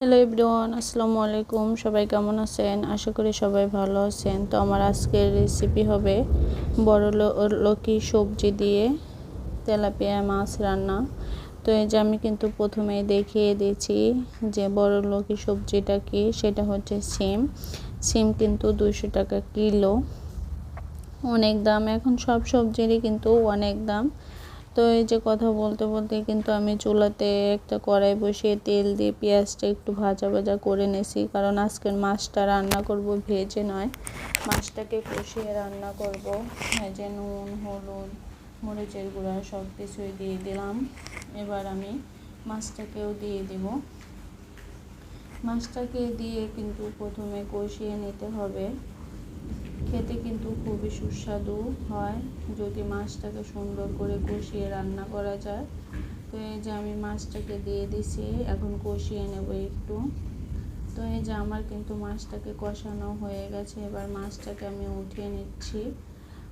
Hello everyone আসসালামু আলাইকুম সবাই কেমন আছেন? আশা করি সবাই ভালো আছেন। তো আমার আজকের রেসিপি হবে বড় লকি সবজি দিয়ে তেলাপিয়া মাছ রান্না। তো এই যে আমি কিন্তু প্রথমেই দেখিয়ে দিয়েছি যে বড় লকি সবজিটা কি, সেটা হচ্ছে সিম। সিম কিন্তু দুইশো টাকা কিলো। অনেক দাম। এখন সব সবজিরই কিন্তু অনেক দাম। তো এই যে কথা বলতে বলতে কিন্তু আমি চুলাতে একটা কড়াই বসিয়ে তেল দিয়ে পেঁয়াজটা একটু ভাজা ভাজা করে নিয়েছি কারণ আজকের মাছটা রান্না করব ভেজে নয়। মাছটাকে কষিয়ে রান্না করব। ভেজে নুন, হলুদ, মরিচের গুঁড়া সব কিছুই দিয়ে দিলাম। এবার আমি মাছটাকেও দিয়ে দেব। মাছটাকে দিয়ে কিন্তু প্রথমে কষিয়ে নিতে হবে। খেতে কিন্তু খুবই সুস্বাদু হয়। যদি মাছটাকে সুন্দর করে কষিয়ে রান্না করা যায়। তো এই যে আমি মাছটাকে দিয়ে দিছি, এখন কষিয়ে নেব একটু। তো এই যে আমার কিন্তু মাছটাকে কষানো হয়ে গেছে, এবার মাছটাকে আমি উঠিয়ে নিচ্ছি।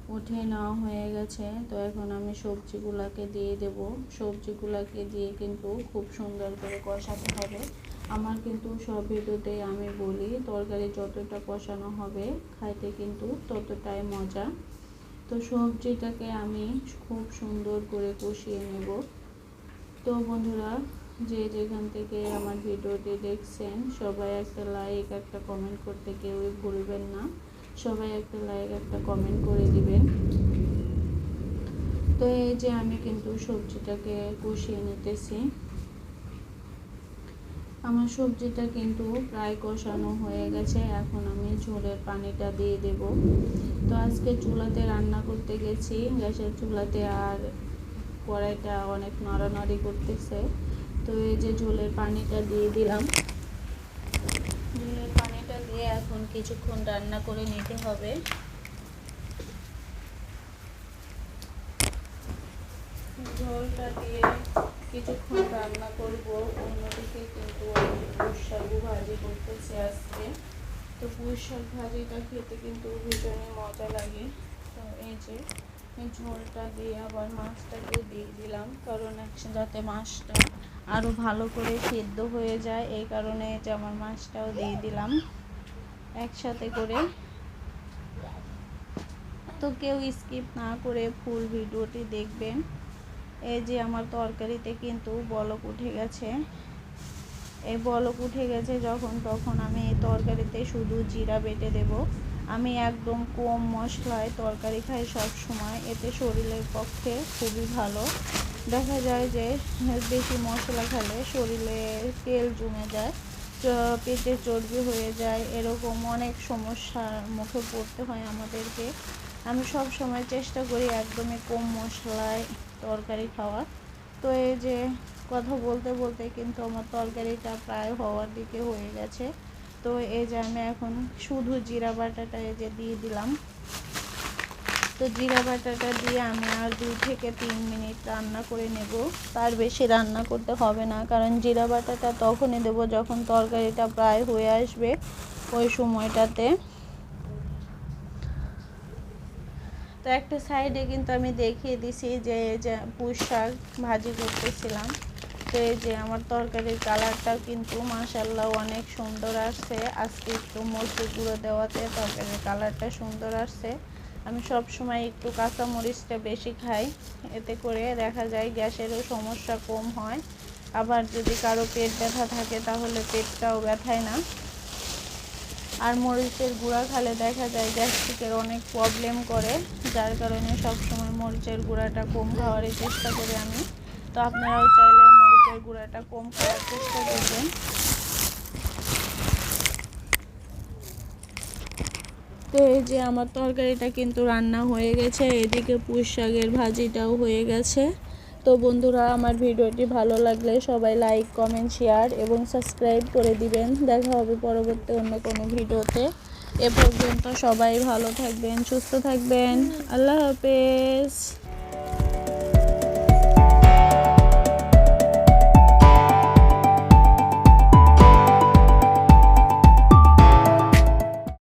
উঠিয়ে নেওয়া হয়ে গেছে, তো এখন আমি সবজিগুলোকে দিয়ে দেব। সবজিগুলোকে দিয়ে কিন্তু খুব সুন্দর করে কষাতে হবে। আমার কিন্তু সব ভিডিওতেই আমি বলি, তরকারি যতটা কষানো হবে, খাইতে কিন্তু ততটাই মজা। তো সবজিটাকে আমি খুব সুন্দর করে কষিয়ে নেব। তো বন্ধুরা, যে যেখান থেকে আমার ভিডিওটি দেখছেন, সবাই একটা লাইক একটা কমেন্ট করতে কেউই ভুলবেন না। সবাই একটা লাইক একটা কমেন্ট করে দিবেন। তো এই যে আমি কিন্তু সবজিটাকে কষিয়ে নিতেছি। আমার সবজিটা কিন্তু প্রায় কষানো হয়ে গেছে। এখন আমি ঝোলের পানিটা দিয়ে দেব। তো আজকে চুলাতে রান্না করতে গেছি। গ্যাসের চুলাতে আর কড়াইটা অনেক নড়ানড়ি করতেছে। তো এই যে ঝোলের পানিটা দিয়ে দিলাম। ঝোলের পানিটা দিয়ে এখন কিছুক্ষণ রান্না করে নিতে হবে। ঝোলটা দিয়ে কিছুক্ষণ রান্না করব, অন্যদিকে কিন্তু আমি ভাজি করতেছি আজকে। তো পুঁই শাক ভাজিটা খেতে কিন্তু ভীষণই মজা লাগে। তো এই যে ঝোলটা দিয়ে আবার মাছটাকে দিয়ে দিলাম, কারণ যাতে মাছটা আরও ভালো করে সেদ্ধ হয়ে যায়, এই কারণে যে আমার মাছটাও দিয়ে দিলাম একসাথে করে। তো কেউ স্কিপ না করে ফুল ভিডিওটি দেখবেন। এই যে আমার তরকারিতে কিন্তু বলক উঠে গেছে। এই বলক উঠে গেছে যখন তখন আমি এই তরকারিতে শুধু জিরা বেটে দেব। আমি একদম কম মশলায় তরকারি খাই সব সময় এতে শরীরের পক্ষে খুবই ভালো। দেখা যায় যে বেশি মশলা খেলে শরীরে তেল জমে যায় পেটে চর্বি হয়ে যায়, এরকম অনেক সমস্যার মুখে পড়তে হয় আমাদেরকে। আমি সব সময় চেষ্টা করি একদমই কম মশলায় তরকারি খাওয়ার তো এই যে কথা বলতে বলতে কিন্তু আমার তরকারিটা প্রায় হওয়ার দিকে হয়ে গেছে। তো এই যে আমি এখন শুধু জিরা বাটাটা এই যে দিয়ে দিলাম। তো জিরা বাটাটা দিয়ে আমি আর দুই থেকে তিন মিনিট রান্না করে নেব। তার বেশি রান্না করতে হবে না, কারণ জিরা বাটাটা তখনই দেবো যখন তরকারিটা প্রায় হয়ে আসবে ওই সময়টাতে। তো একটা সাইডে কিন্তু আমি দেখিয়ে দিছি যে যে পুঁই শাক ভাজি করতেছিলাম। তো এই যে আমার তরকারির কালারটাও কিন্তু মাসাল্লাহ অনেক সুন্দর আসছে। আজকে একটু মরিচের গুঁড়ো দেওয়াতে তরকারির কালারটা সুন্দর আসছে। আমি সব সময় একটু কাঁচা মরিচটা বেশি খাই। এতে করে দেখা যায় গ্যাসেরও সমস্যা কম হয়। আবার যদি কারও পেট ব্যথা থাকে তাহলে পেটটাও ব্যথায় না। আর মরিচের গুঁড়া খালে দেখা যায় গ্যাস্ট্রিকের অনেক প্রবলেম করে, যার কারণে সবসময় মরিচের গুঁড়াটা কম খাওয়ারই চেষ্টা করি আমি। তো আপনারাও চাইলে মরিচের গুঁড়াটা কম খাওয়ার চেষ্টা করবেন। তো এই যে আমার তরকারিটা কিন্তু রান্না হয়ে গেছে, এদিকে পুঁই শাকের ভাজিটাও হয়ে গেছে। তো বন্ধুরা, আমার ভিডিওটি ভালো লাগলে সবাই লাইক কমেন্ট শেয়ার এবং সাবস্ক্রাইব করে দিবেন। দেখা হবে পরবর্তী অন্য কোনো ভিডিওতে। এ পর্যন্ত সবাই ভালো থাকবেন, সুস্থ থাকবেন। আল্লাহ হাফেজ।